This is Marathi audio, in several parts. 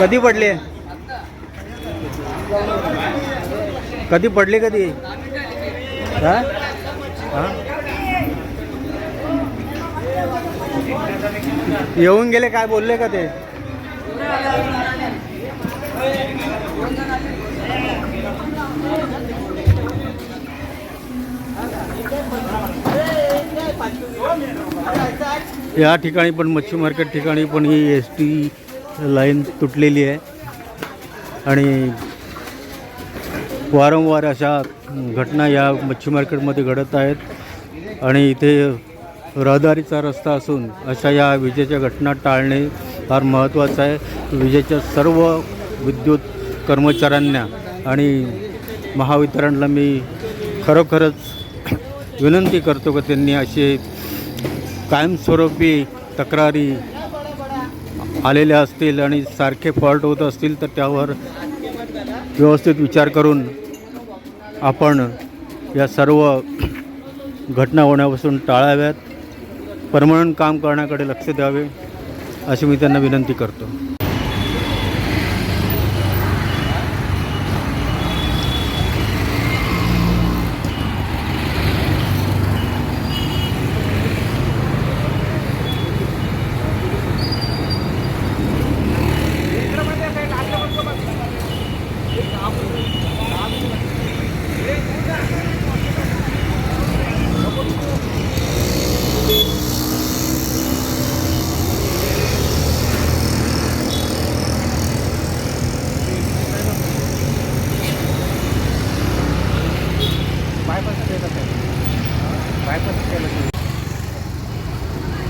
कधी पडले कधी पडले कधी हा? हा? येऊन गेले काय बोलले का ते? या ठिकाणी पण मच्छी मार्केट ठिकाणी पण ही एस टी लाईन तुटलेली आहे. आणि वारंवार अशा घटना या मच्छी मार्केटमध्ये घडत आहेत. आणि इथे रहदारीचा रस्ता असून अशा या विजेच्या घटना टाळणे फार महत्त्वाचं आहे. विजेच्या सर्व विद्युत कर्मचाऱ्यांना आणि महावितरणला मी खरोखरच विनंती करतो की त्यांनी असे कायमस्वरूपी तक्रारी आलेल्या असतील आणि सारखे फॉल्ट होत असतील तर त्यावर व्यवस्थित विचार करून आपण या सर्व घटना होण्यापासून टाळाव्यात. परमनंट काम करण्याकडे लक्ष द्यावे अशी मी त्यांना विनंती करतो.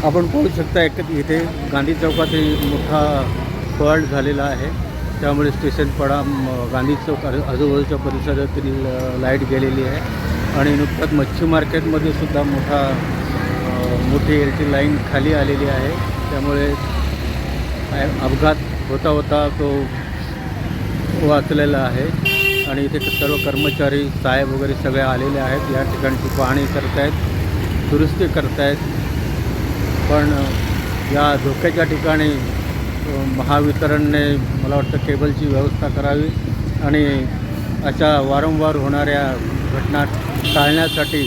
आपण पाहू शकता एक इथे गांधी चौकात मोठा फॉल्ट झालेला आहे. त्यामुळे स्टेशनपाडा म, गांधी चौक आजूबाजूच्या परिसरातील लाइट गेलेली आहे. आणि नुकताच मच्छी मार्केटमध्ये सुद्धा मोठा मोठी एलटी लाईन खाली आलेली आहे. त्यामुळे अपघात होता होता तो वाचलेला आहे. आणि इथे सर्व कर्मचारी साहेब वगैरे सगळे आलेले आहेत. या ठिकाणची पाहणी करत आहेत दुरुस्ती करत आहेत पण या धोक्याच्या ठिकाणी महावितरणने मला वाटतं केबलची व्यवस्था करावी आणि अशा वारंवार होणाऱ्या घटना टाळण्यासाठी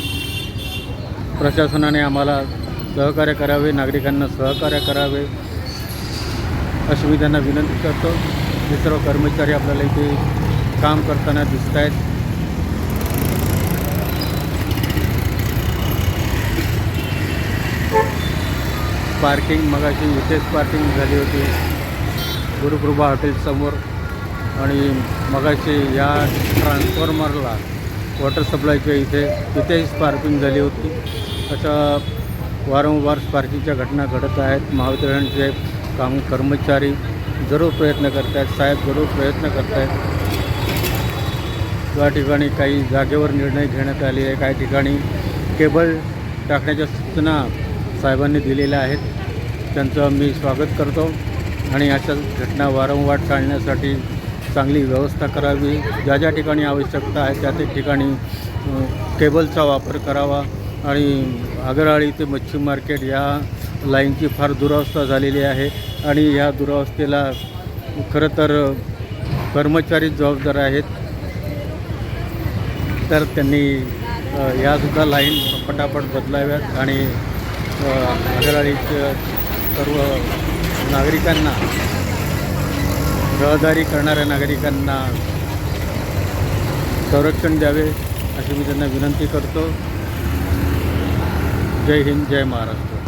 प्रशासनाने आम्हाला सहकार्य करावे नागरिकांना सहकार्य करावे. अशी मी त्यांना विनंती करतो. हे सर्व कर्मचारी आपल्याला इथे काम करताना दिसत आहेत पार्किंग मगाशी विशेष पार्किंग झाली होती. गुरुकृपा हॉटेलसमोर आणि मगाशी या ट्रान्सफॉर्मरला वॉटर सप्लायच्या इथे तिथेही स्पार्किंग झाली होती. अशा वारंवार स्पार्किंगच्या घटना घडत आहेत. महावितरणचे काम कर्मचारी जरूर प्रयत्न करत आहेत साहेब जरूर प्रयत्न करत आहेत या ठिकाणी काही जागेवर निर्णय घेण्यात आले आहे काही ठिकाणी केबल टाकण्याच्या सूचना साहेबांनी दिलेल्या आहेत. त्यांचं मी स्वागत करतो आणि अशा घटना वारंवार टाळण्यासाठी चांगली व्यवस्था करावी. ज्या ज्या ठिकाणी आवश्यकता आहे त्या त्या ठिकाणी केबलचा वापर करावा आणि आगराळी ते मच्छी मार्केट या लाईनची फार दुरावस्था झालेली आहे आणि या दुरावस्थेला खरं तर कर्मचारीच जबाबदार आहेत. तर त्यांनी यासुद्धा लाईन पटापट बदलाव्यात आणि अ, सर्व नागरिकांना रहदारी करणाऱ्या नागरिकांना संरक्षण द्यावे अशी मी त्यांना विनंती करतो. जय हिंद जय महाराष्ट्र.